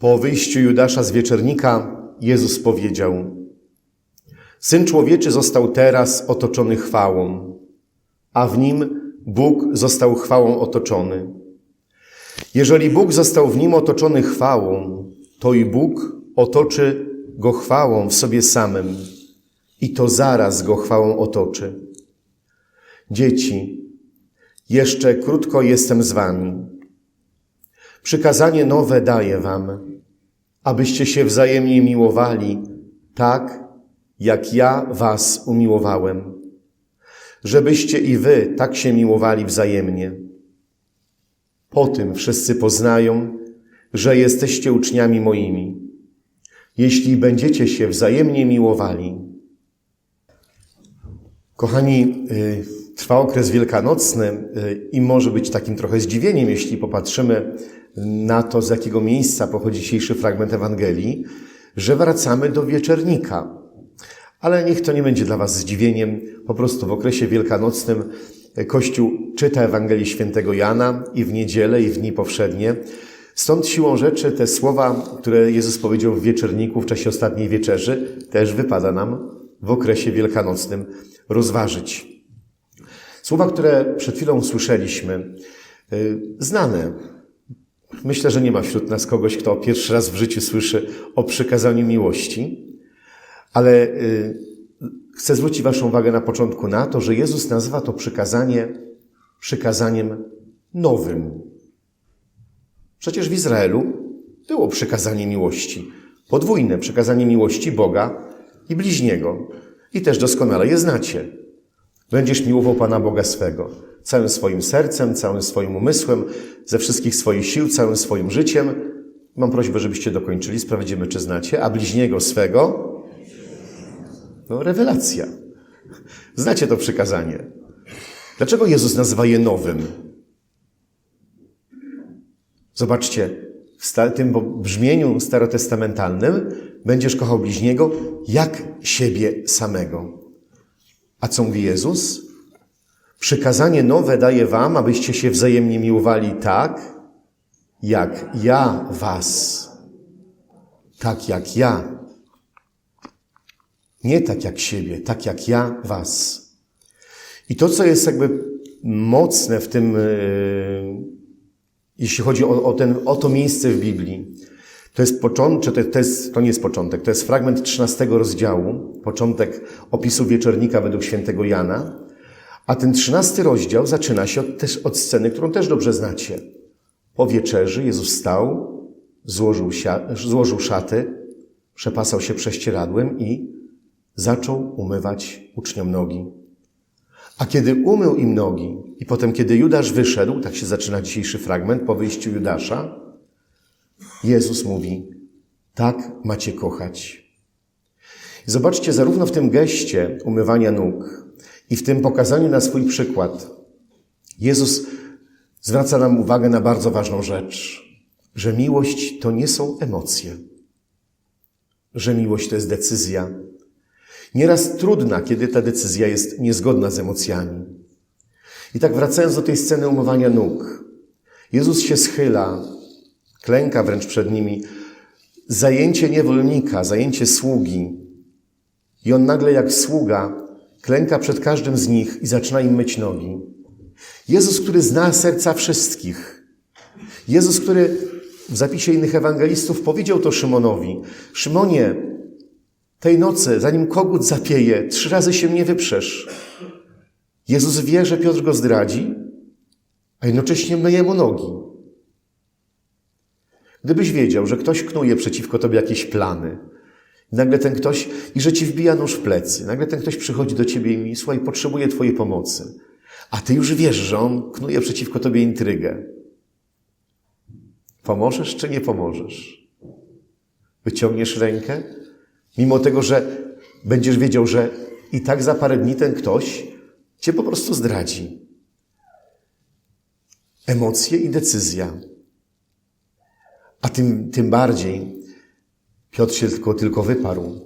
Po wyjściu Judasza z wieczernika Jezus powiedział: Syn człowieczy został teraz otoczony chwałą, a w nim Bóg został chwałą otoczony. Jeżeli Bóg został w nim otoczony chwałą, to i Bóg otoczy go chwałą w sobie samym, i to zaraz go chwałą otoczy. Dzieci, jeszcze krótko jestem z wami. Przykazanie nowe daję wam, abyście się wzajemnie miłowali, tak jak ja was umiłowałem, żebyście i wy tak się miłowali wzajemnie. Po tym wszyscy poznają, że jesteście uczniami moimi, jeśli będziecie się wzajemnie miłowali. Kochani, y, trwa okres wielkanocny y, i może być takim trochę zdziwieniem, jeśli popatrzymy na to, z jakiego miejsca pochodzi dzisiejszy fragment Ewangelii, że wracamy do wieczernika. Ale niech to nie będzie dla Was zdziwieniem. Po prostu w okresie wielkanocnym Kościół czyta Ewangelię świętego Jana i w niedzielę, i w dni powszednie. Stąd siłą rzeczy te słowa, które Jezus powiedział w wieczerniku w czasie ostatniej wieczerzy, też wypada nam w okresie wielkanocnym rozważyć. Słowa, które przed chwilą słyszeliśmy, y, znane. Myślę, że nie ma wśród nas kogoś, kto pierwszy raz w życiu słyszy o przykazaniu miłości, ale y, chcę zwrócić Waszą uwagę na początku na to, że Jezus nazywa to przykazanie przykazaniem nowym. Przecież w Izraelu było przykazanie miłości. Podwójne przykazanie miłości Boga i bliźniego. I też doskonale je znacie. Będziesz miłował Pana Boga swego, całym swoim sercem, całym swoim umysłem, ze wszystkich swoich sił, całym swoim życiem. Mam prośbę, żebyście dokończyli, sprawdzimy, czy znacie, a bliźniego swego. No, rewelacja. Znacie to przykazanie. Dlaczego Jezus nazywa je nowym? Zobaczcie, w tym brzmieniu starotestamentalnym będziesz kochał bliźniego jak siebie samego. A co mówi Jezus? Przykazanie nowe daję wam, abyście się wzajemnie miłowali tak, jak ja was. Tak jak ja. Nie tak jak siebie, tak jak ja was. I to, co jest jakby mocne w tym, yy, jeśli chodzi o, o, ten, o to miejsce w Biblii, to jest początek, to, jest, to nie jest początek, to jest fragment 13 rozdziału, początek opisu wieczornika według świętego Jana, a ten 13 rozdział zaczyna się od, też od sceny, którą też dobrze znacie. Po wieczerzy Jezus stał, złożył, złożył szaty, przepasał się prześcieradłem i zaczął umywać uczniom nogi. A kiedy umył im nogi i potem, kiedy Judasz wyszedł, tak się zaczyna dzisiejszy fragment, po wyjściu Judasza, Jezus mówi, tak macie kochać. Zobaczcie, zarówno w tym geście umywania nóg i w tym pokazaniu na swój przykład, Jezus zwraca nam uwagę na bardzo ważną rzecz, że miłość to nie są emocje, że miłość to jest decyzja. Nieraz trudna, kiedy ta decyzja jest niezgodna z emocjami. I tak wracając do tej sceny umywania nóg, Jezus się schyla, klęka wręcz przed nimi, zajęcie niewolnika, zajęcie sługi. I on nagle jak sługa klęka przed każdym z nich i zaczyna im myć nogi. Jezus, który zna serca wszystkich. Jezus, który w zapisie innych ewangelistów powiedział to Szymonowi. Szymonie, tej nocy, zanim kogut zapieje, trzy razy się nie wyprzesz. Jezus wie, że Piotr go zdradzi, a jednocześnie myje mu nogi. Gdybyś wiedział, że ktoś knuje przeciwko tobie jakieś plany, nagle ten ktoś, i że ci wbija nóż w plecy, nagle ten ktoś przychodzi do ciebie i mówi, słuchaj, potrzebuje twojej pomocy, a ty już wiesz, że on knuje przeciwko tobie intrygę. Pomożesz czy nie pomożesz? Wyciągniesz rękę, mimo tego, że będziesz wiedział, że i tak za parę dni ten ktoś cię po prostu zdradzi. Emocje i decyzja. A tym, tym bardziej Piotr się tylko, tylko wyparł.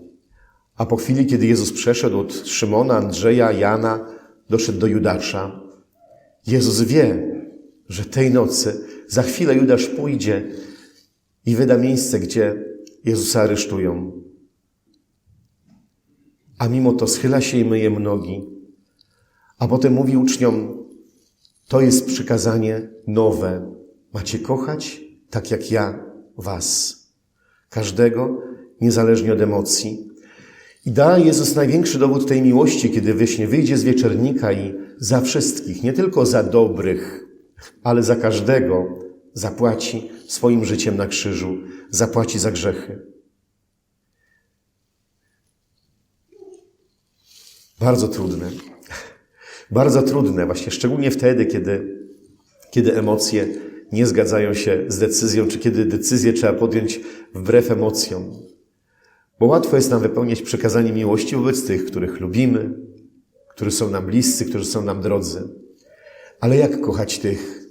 A po chwili, kiedy Jezus przeszedł od Szymona, Andrzeja, Jana, doszedł do Judasza, Jezus wie, że tej nocy za chwilę Judasz pójdzie i wyda miejsce, gdzie Jezusa aresztują. A mimo to schyla się i myje nogi, a potem mówi uczniom, to jest przykazanie nowe. Macie kochać tak jak ja was. Każdego, niezależnie od emocji. I da Jezus największy dowód tej miłości, kiedy wyśnie wyjdzie z wieczernika i za wszystkich, nie tylko za dobrych, ale za każdego zapłaci swoim życiem na krzyżu, zapłaci za grzechy. Bardzo trudne. Bardzo trudne, właśnie szczególnie wtedy, kiedy, kiedy emocje nie zgadzają się z decyzją, czy kiedy decyzję trzeba podjąć wbrew emocjom. Bo łatwo jest nam wypełniać przekazanie miłości wobec tych, których lubimy, którzy są nam bliscy, którzy są nam drodzy. Ale jak kochać tych,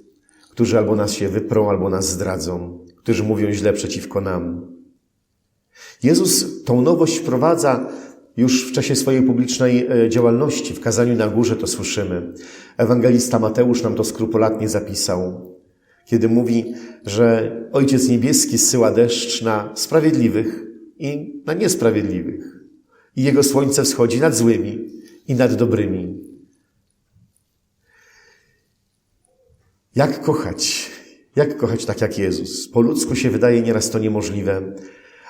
którzy albo nas się wyprą, albo nas zdradzą, którzy mówią źle przeciwko nam? Jezus tą nowość wprowadza już w czasie swojej publicznej e, działalności. W kazaniu na górze to słyszymy. Ewangelista Mateusz nam to skrupulatnie zapisał, kiedy mówi, że Ojciec Niebieski zsyła deszcz na sprawiedliwych i na niesprawiedliwych. I Jego słońce wschodzi nad złymi i nad dobrymi. Jak kochać? Jak kochać tak jak Jezus? Po ludzku się wydaje nieraz to niemożliwe,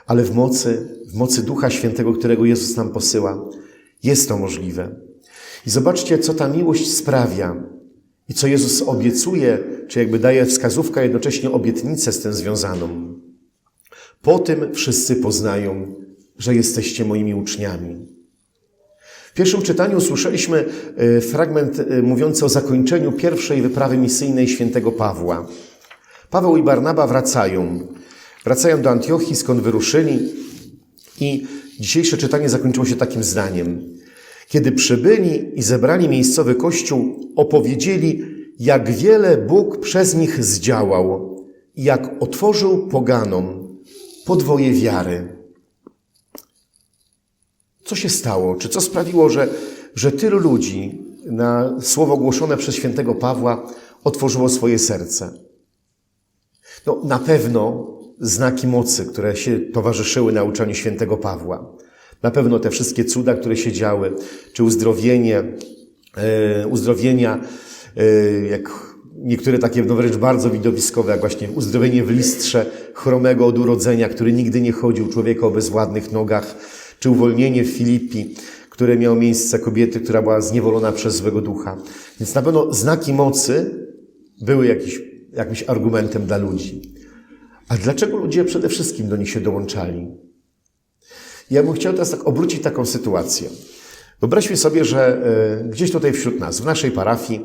ale w mocy, w mocy Ducha Świętego, którego Jezus nam posyła, jest to możliwe. I zobaczcie, co ta miłość sprawia i co Jezus obiecuje, czy jakby daje wskazówkę, jednocześnie obietnicę z tym związaną. Po tym wszyscy poznają, że jesteście moimi uczniami. W pierwszym czytaniu słyszeliśmy e, fragment e, mówiący o zakończeniu pierwszej wyprawy misyjnej świętego Pawła. Paweł i Barnaba wracają. Wracają do Antiochii, skąd wyruszyli i dzisiejsze czytanie zakończyło się takim zdaniem. Kiedy przybyli i zebrali miejscowy kościół, opowiedzieli, jak wiele Bóg przez nich zdziałał jak otworzył poganom podwoje wiary. Co się stało? Czy co sprawiło, że, że tylu ludzi na słowo głoszone przez świętego Pawła otworzyło swoje serce? No, na pewno znaki mocy, które się towarzyszyły nauczaniu świętego Pawła. Na pewno te wszystkie cuda, które się działy, czy uzdrowienie, e, uzdrowienia, e, jak niektóre takie no wręcz bardzo widowiskowe, jak właśnie uzdrowienie w listrze chromego od urodzenia, który nigdy nie chodził, człowieka o bezwładnych nogach, czy uwolnienie Filipi, które miało miejsce kobiety, która była zniewolona przez złego ducha. Więc na pewno znaki mocy były jakiś, jakimś argumentem dla ludzi. A dlaczego ludzie przede wszystkim do nich się dołączali? Ja bym chciał teraz tak obrócić taką sytuację. Wyobraźmy sobie, że e, gdzieś tutaj wśród nas, w naszej parafii,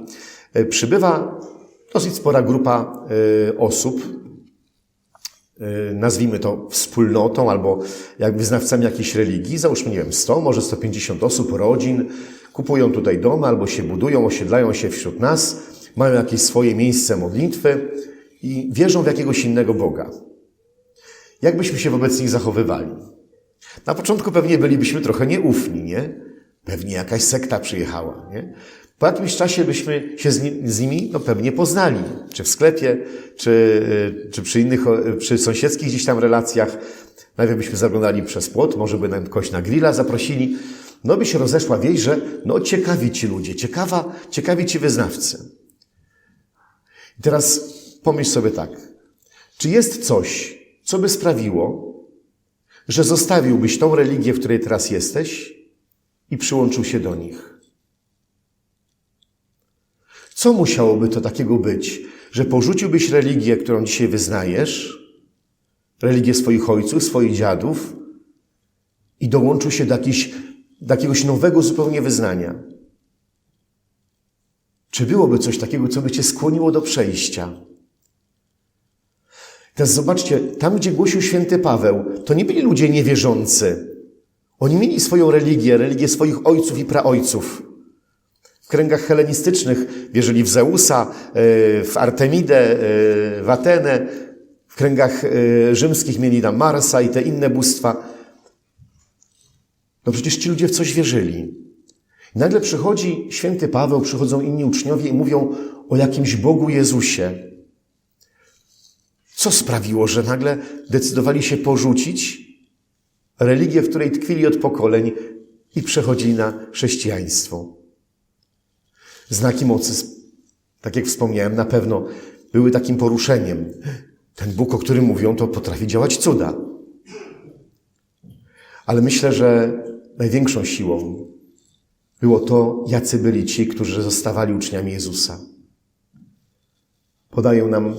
e, przybywa dosyć spora grupa e, osób, nazwijmy to wspólnotą albo jak wyznawcami jakiejś religii, załóżmy, nie wiem, 100, może 150 osób, rodzin, kupują tutaj domy albo się budują, osiedlają się wśród nas, mają jakieś swoje miejsce modlitwy i wierzą w jakiegoś innego Boga. Jak byśmy się wobec nich zachowywali? Na początku pewnie bylibyśmy trochę nieufni, nie? Pewnie jakaś sekta przyjechała, nie? Po jakimś czasie byśmy się z, ni z nimi no, pewnie poznali, czy w sklepie, czy, czy przy innych, przy sąsiedzkich gdzieś tam relacjach. Najpierw byśmy zaglądali przez płot, może by nam kogoś na grilla zaprosili. No by się rozeszła wieść, że no ciekawi ci ludzie, ciekawa, ciekawi ci wyznawcy. I teraz pomyśl sobie tak. Czy jest coś, co by sprawiło, że zostawiłbyś tą religię, w której teraz jesteś i przyłączył się do nich? Co musiałoby to takiego być, że porzuciłbyś religię, którą dzisiaj wyznajesz, religię swoich ojców, swoich dziadów i dołączył się do, jakiś, do jakiegoś nowego zupełnie wyznania? Czy byłoby coś takiego, co by cię skłoniło do przejścia? Teraz zobaczcie, tam gdzie głosił święty Paweł, to nie byli ludzie niewierzący. Oni mieli swoją religię, religię swoich ojców i praojców. W kręgach helenistycznych wierzyli w Zeusa, e, w Artemidę, e, w Atenę. W kręgach e, rzymskich mieli tam Marsa i te inne bóstwa. No przecież ci ludzie w coś wierzyli. I nagle przychodzi święty Paweł, przychodzą inni uczniowie i mówią o jakimś Bogu Jezusie. Co sprawiło, że nagle decydowali się porzucić religię, w której tkwili od pokoleń i przechodzili na chrześcijaństwo? Znaki mocy, tak jak wspomniałem, na pewno były takim poruszeniem. Ten Bóg, o którym mówią, to potrafi działać cuda. Ale myślę, że największą siłą było to, jacy byli ci, którzy zostawali uczniami Jezusa. Podają nam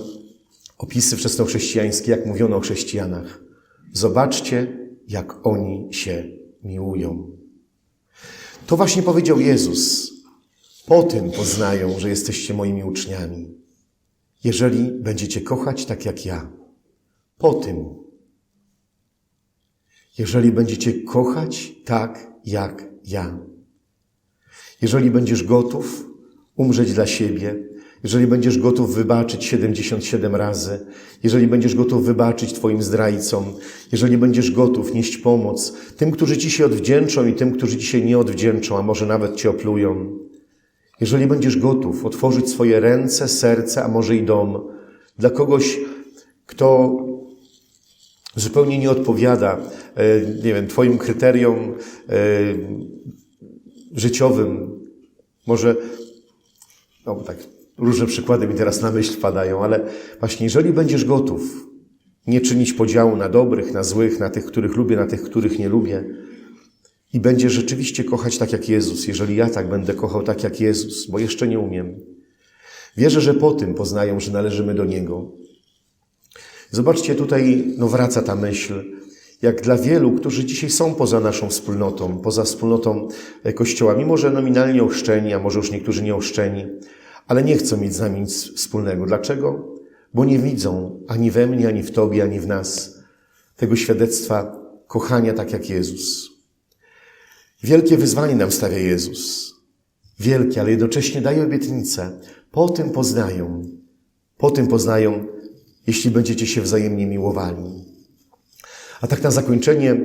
opisy wczesnochrześcijańskie, jak mówiono o chrześcijanach. Zobaczcie, jak oni się miłują. To właśnie powiedział Jezus. Po tym poznają, że jesteście moimi uczniami. Jeżeli będziecie kochać tak jak ja. Po tym. Jeżeli będziecie kochać tak jak ja. Jeżeli będziesz gotów umrzeć dla siebie, jeżeli będziesz gotów wybaczyć 77 razy, jeżeli będziesz gotów wybaczyć Twoim zdrajcom, jeżeli będziesz gotów nieść pomoc tym, którzy Ci się odwdzięczą i tym, którzy Ci się nie odwdzięczą, a może nawet Cię oplują, jeżeli będziesz gotów otworzyć swoje ręce, serce, a może i dom dla kogoś, kto zupełnie nie odpowiada, e, nie wiem, Twoim kryteriom e, życiowym, może, no tak, różne przykłady mi teraz na myśl wpadają, ale właśnie jeżeli będziesz gotów nie czynić podziału na dobrych, na złych, na tych, których lubię, na tych, których nie lubię, i będziesz rzeczywiście kochać tak jak Jezus, jeżeli ja tak będę kochał tak jak Jezus, bo jeszcze nie umiem. Wierzę, że po tym poznają, że należymy do Niego. Zobaczcie, tutaj no wraca ta myśl, jak dla wielu, którzy dzisiaj są poza naszą wspólnotą, poza wspólnotą e, Kościoła, mimo że nominalnie ochrzczeni, a może już niektórzy nie ochrzczeni, ale nie chcą mieć z nami nic wspólnego. Dlaczego? Bo nie widzą ani we mnie, ani w Tobie, ani w nas tego świadectwa kochania tak jak Jezus. Wielkie wyzwanie nam stawia Jezus. Wielkie, ale jednocześnie daje obietnicę. Po tym poznają. Po tym poznają, jeśli będziecie się wzajemnie miłowali. A tak na zakończenie,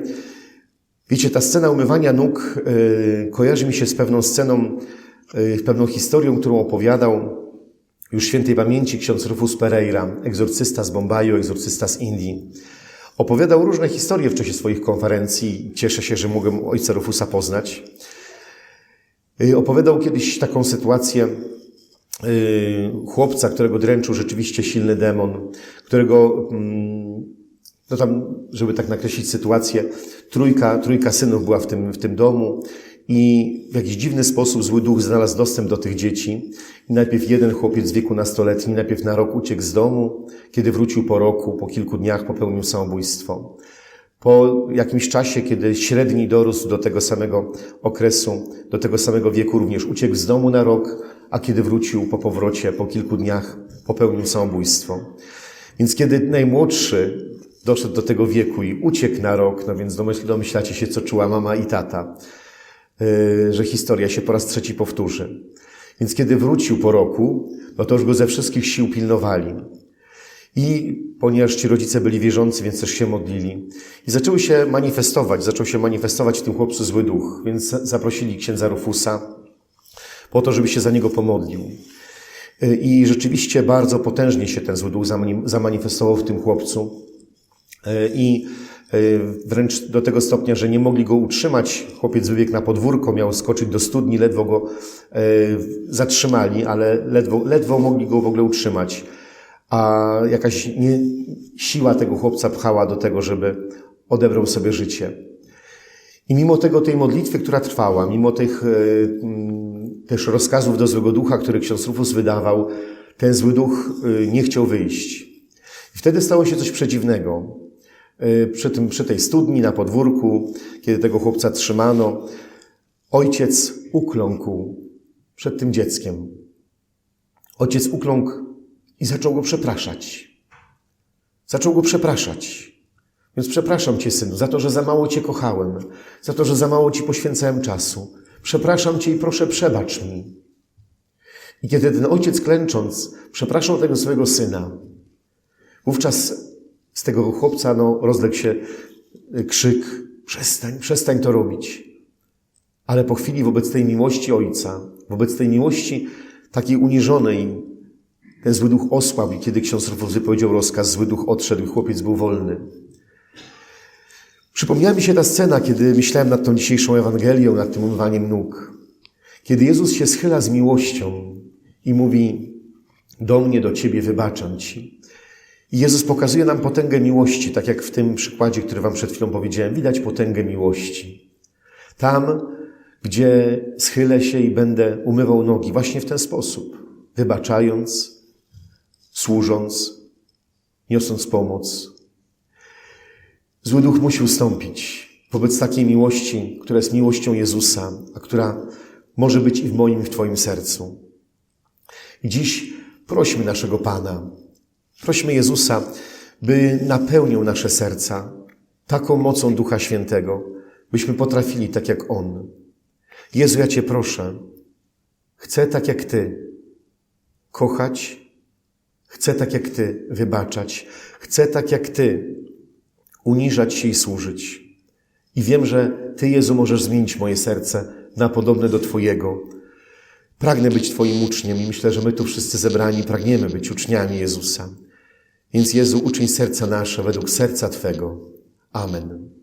wiecie, ta scena umywania nóg yy, kojarzy mi się z pewną sceną, pewną historią, którą opowiadał już świętej pamięci ksiądz Rufus Pereira, egzorcysta z Bombaju, egzorcysta z Indii. Opowiadał różne historie w czasie swoich konferencji. Cieszę się, że mogłem ojca Rufusa poznać. Yy, opowiadał kiedyś taką sytuację yy, chłopca, którego dręczył rzeczywiście silny demon, którego mm, no tam, żeby tak nakreślić sytuację, trójka, trójka synów była w tym, w tym domu i w jakiś dziwny sposób zły duch znalazł dostęp do tych dzieci. I najpierw jeden chłopiec w wieku nastoletni, najpierw na rok uciekł z domu, kiedy wrócił po roku, po kilku dniach popełnił samobójstwo. Po jakimś czasie, kiedy średni dorósł do tego samego okresu, do tego samego wieku, również uciekł z domu na rok, a kiedy wrócił po powrocie, po kilku dniach, popełnił samobójstwo. Więc kiedy najmłodszy doszedł do tego wieku i uciekł na rok, no więc domyśl, domyślacie się, co czuła mama i tata, że historia się po raz trzeci powtórzy. Więc kiedy wrócił po roku, no to już go ze wszystkich sił pilnowali. I ponieważ ci rodzice byli wierzący, więc też się modlili. I zaczęły się manifestować, zaczął się manifestować w tym chłopcu zły duch, więc zaprosili księdza Rufusa po to, żeby się za niego pomodlił. Yy, I rzeczywiście bardzo potężnie się ten zły duch zamanifestował w tym chłopcu. E, i wręcz do tego stopnia, że nie mogli go utrzymać. Chłopiec wybiegł na podwórko, miał skoczyć do studni, ledwo go e, zatrzymali, ale ledwo, ledwo mogli go w ogóle utrzymać. A jakaś nie, siła tego chłopca pchała do tego, żeby odebrał sobie życie. I mimo tego, tej modlitwy, która trwała, mimo tych też rozkazów do złego ducha, który ksiądz Rufus wydawał, ten zły duch nie chciał wyjść. I wtedy stało się coś przedziwnego. Y, przy, tym, przy tej studni na podwórku, kiedy tego chłopca trzymano, ojciec ukląkł przed tym dzieckiem. Ojciec ukląkł i zaczął go przepraszać. Zaczął go przepraszać. Więc przepraszam Cię, synu, za to, że za mało Cię kochałem, za to, że za mało Ci poświęcałem czasu. Przepraszam Cię i proszę, przebacz mi. I kiedy ten ojciec klęcząc przepraszał tego swojego syna, wówczas z tego chłopca no, rozległ się krzyk: przestań, przestań to robić. Ale po chwili wobec tej miłości ojca, wobec tej miłości takiej uniżonej, Ten zły duch osłabł i kiedy ksiądz Rufus wypowiedział rozkaz, zły duch odszedł i chłopiec był wolny. Przypomniała mi się ta scena, kiedy myślałem nad tą dzisiejszą Ewangelią, nad tym umywaniem nóg. Kiedy Jezus się schyla z miłością i mówi do mnie, do Ciebie wybaczam Ci. Jezus pokazuje nam potęgę miłości, tak jak w tym przykładzie, który Wam przed chwilą powiedziałem. Widać potęgę miłości. Tam, gdzie schylę się i będę umywał nogi, właśnie w ten sposób, wybaczając, służąc, niosąc pomoc. Zły duch musi ustąpić wobec takiej miłości, która jest miłością Jezusa, a która może być i w moim, i w Twoim sercu. I dziś prośmy naszego Pana, prośmy Jezusa, by napełnił nasze serca taką mocą Ducha Świętego, byśmy potrafili tak jak On. Jezu, ja Cię proszę, chcę tak jak Ty kochać, chcę tak jak Ty wybaczać, chcę tak jak Ty uniżać się i służyć. I wiem, że Ty, Jezu, możesz zmienić moje serce na podobne do Twojego. Pragnę być Twoim uczniem i myślę, że my tu wszyscy zebrani pragniemy być uczniami Jezusa. Więc Jezu, uczyń serca nasze według serca Twego. Amen.